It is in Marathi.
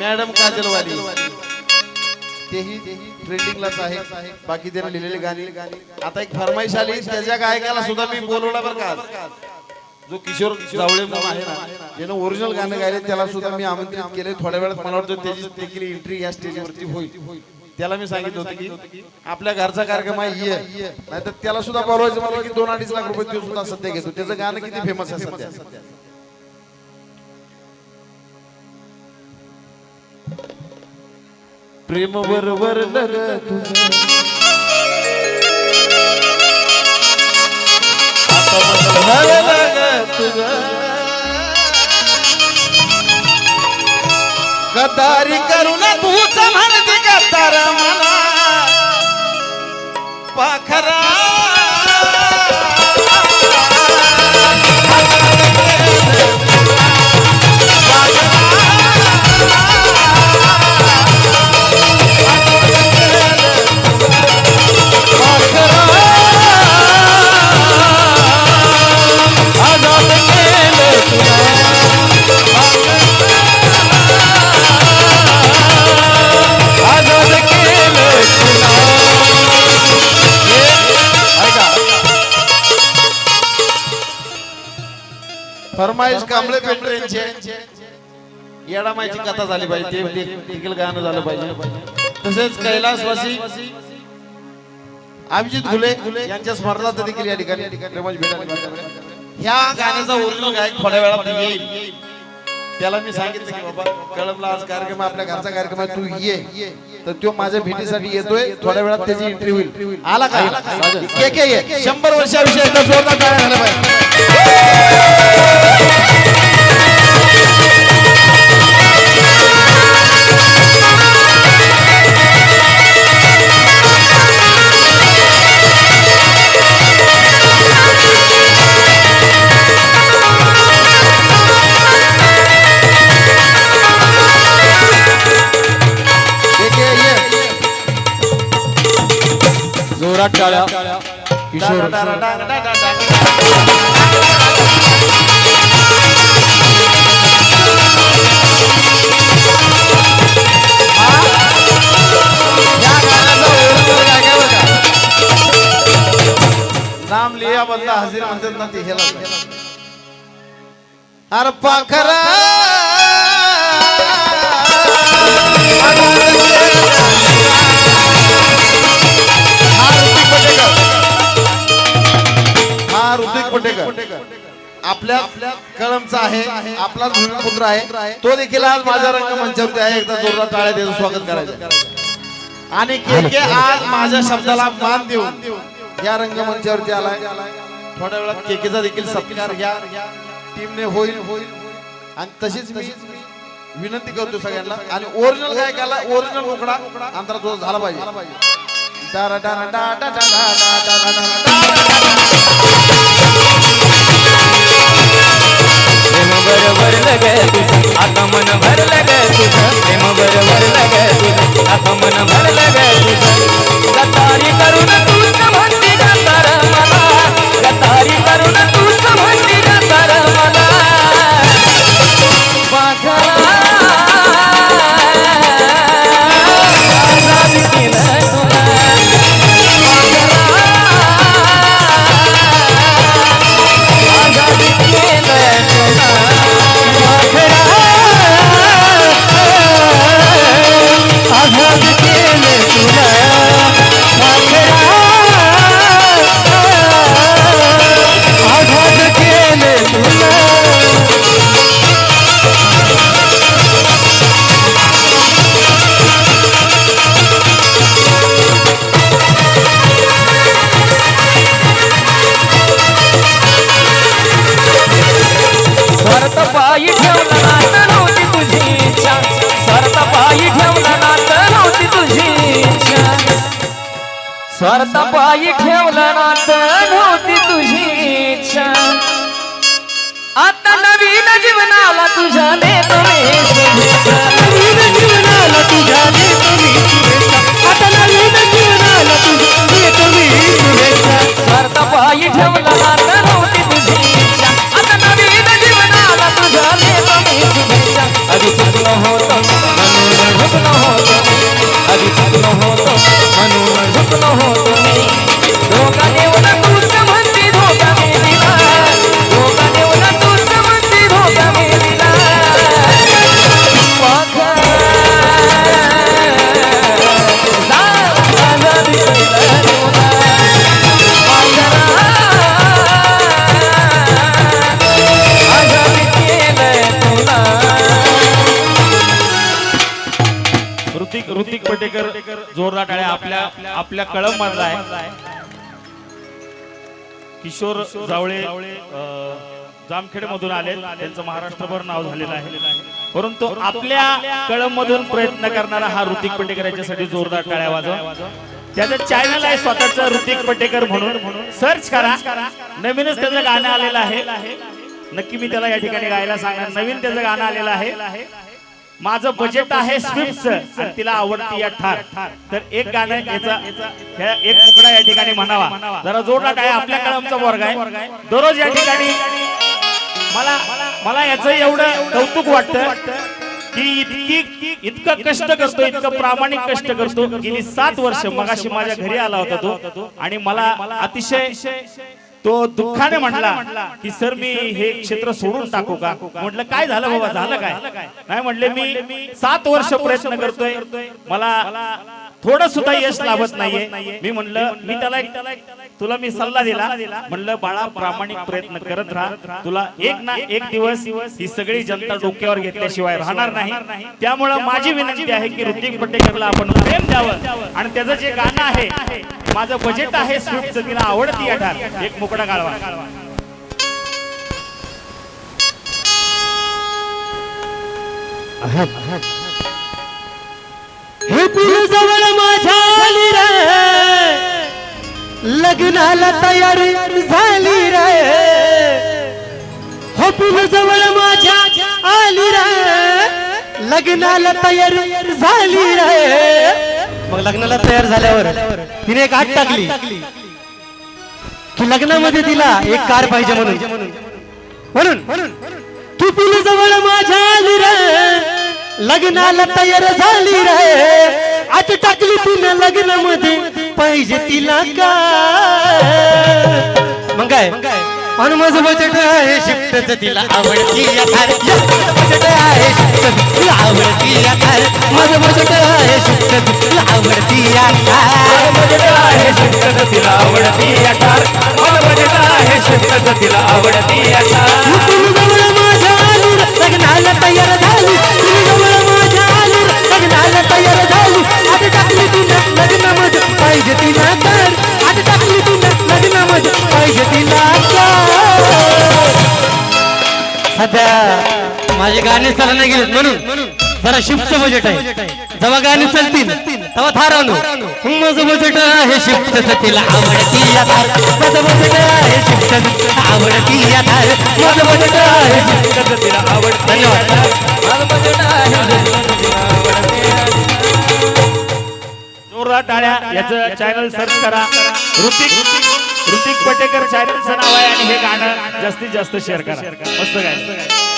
मॅडम काजलवाली. तेही ट्रेंडिंगलाच आहे. बाकी त्याने लिहिलेली गाणी. आता एक फरमाईश आली त्याच्या गायकाला सुद्धा मी बोलवला बरं का. जो किशोर जावळे म्हणून आहे ना ज्यानं ओरिजिनल गाणं गायले त्याला सुद्धा मी आमंत्रित केले थोड्या वेळात मला वाटतं त्याची देखील एंट्री या स्टेजवरती होईल. त्याला मी सांगितलं होतं की आपल्या घरचा कार्यक्रम आहे ये. नाहीतर त्याला सुद्धा बोलवायचं मला की दोन अडीच लाख रुपये सुद्धा सध्या घेतो. त्याचं गाणं किती फेमस आहे सध्या? प्रेम बरोबर लग तुझ गदारी करून तूच म्हणते गदारा मला फरमाईश कांबळे पेंढरेंचे येडामाईची कथा झाली पाहिजे ते देखील गाणं झालं पाहिजे. तसेच कैलासवासी अभिजित घुले यांच्या स्मरणार्थ देखील या ठिकाणी. ह्या गाण्याचा ओरिजिनल गायक थोड्या वेळात येईल. त्याला मी सांगितलं की बाबा कळमला आज कार्यक्रम आपल्या घरचा कार्यक्रम आहे तू ये. तर तो माझ्या भेटीसाठी येतोय. थोड्या वेळात त्याची एंट्री होईल. आला का? के? के ये. शंभर वर्षाविषयी जोरदार पाहिजे. जोरात टाळ्या. किशोर. नाम लिया बंदा हजीर म्हणतात ना ते हेला अरे पाखरा! आपल्या कळमचा आहे आपला पुत्र आहे तो देखील आज माझ्या रंगमंचावरती आहे. एकदा जोरदार टाळ्या देऊन स्वागत करायचं. आणि के आज माझ्या शब्दाला मान देऊन या रंगमंचावरती आलाय. थोड्या वेळात केकेचा देखील सत्कार या टीमने होईल होईल. आणि तशीच मी विनंती करतो सगळ्यांना. आणि ओरिजिनल गायकाला ओरिजिनल उकडा अंतरा तो झाला पाहिजे. बर भरलं ग तुझं आता मन भरलं ग तुझं प्रेम बर भरलं ग आता स्वार्थ पायी ठेवला नात नव्हती तुझी इच्छा. आता नवीन जीवनाला तुझ्या देतो नवीन जीवनाला तुझ्या देतो ऋतिक पटेकर जोरदार टाळ्या आपल्या आपल्या कळम मधला आहे. किशोर जावळे जामखेड मधून आले. त्यांचं महाराष्ट्रभर नाव झालेलं आहे. परंतु आपल्या कळम मधून प्रयत्न करणारा हा ऋतिक पटेकर याच्यासाठी जोरदार टाळ्या वाजव. त्याचं चॅनल आहे स्वतःच ऋतिक पटेकर म्हणून. सर्च करा. नवीनच त्याचं गाणं आलेलं आहे. नक्की मी त्याला या ठिकाणी गायला सांगणार. नवीन त्याचं गाणं आलेलं आहे. माझं बजेट आहे स्विफ्ट आणि तिला आवडती या ठार तर एक गाणं याचा एक मुकडा या ठिकाणी म्हणावा? जरा जोरदार आहे आपल्या कळमचा वर्ग आहे. दररोज या ठिकाणी मला मला याचं एवढं कौतुक वाटतं की इतकी इतकं कष्ट करतो इतकं प्रामाणिक कष्ट करतो गेली सात वर्ष मगाशी माझ्या घरी आला होता तो. आणि मला अतिशय तो दुःखाने म्हणला की सर मी हे क्षेत्र सोडून टाकू का? म्हटलं काय झालं बाबा? झालं काय? नाही म्हटले मी सात वर्ष प्रयत्न करतोय. मला थोडं सुद्धा यश लाभत नाहीये. मी म्हणलं मी त्याला एक तुला मी सल्ला दिला. म्हणलं बाळा प्रामाणिक प्रयत्न करत राहा. तुला एक ना एक दिवस ही सगळी जनता डोक्यावर घेतल्याशिवाय राहणार नाही. त्यामुळं माझी विनंती आहे की ऋतिक पटेकरला आपण प्रेम द्यावं. आणि त्याचं जे गाणं आहे माझं बजेट आहे स्विफ्टचं तिला आवडती या ठार एक मुकडा गाळवा. हे पिलू जवळ माझ्या आली रे. लग्नाला तयारी झाली रे. हो पिलू जवळ माझ्या आली रे. लग्नाला तयारी झाली रे. मग लग्नाला तयार झाल्यावर तिने एक आठ टाकली. की लग्नामध्ये तिला एक कार पाहिजे म्हणून. म्हणून. तू पिलू जवळ माझ्या आली रे. लग्नाला तयार झाली रे. आज टाकली तिने लग्नमध्ये पाहिजे तिला का? मग काय? म्हणून माझं बजेट आहे शिफ्टच तिला आवडती बजेट आहे शिफ्ट तिला आवडती माझं बजेट आहे शिफ्ट तिला आवडती बजेट आहे शिफ्ट तिला आवडती या बजेट आहे शिफ्ट तिला आवडती माझ्या लग्नाला तयार झाली. पाहिजे तिला तर. आता टाकली तिला लग्नामध्ये पाहिजे तिला सध्या माझे गाणे चालना गेलेत म्हणून जरा शिफ्टचं बजेट आहे. जेव्हा गाणी चालतील तेव्हा थार आणू माझं बजेट आहे शिफ्टचं तिला. आवडती या थार माझं बजेट आहे शिफ्टचं आवडती या थार माझं बजेट आहे शिफ्टच याचं चॅनल सर्च करा. ऋतिक ऋतिक पटेकर चॅनलचं नाव आहे आणि हे गाणं जास्तीत जास्त शेअर करा. मस्त काय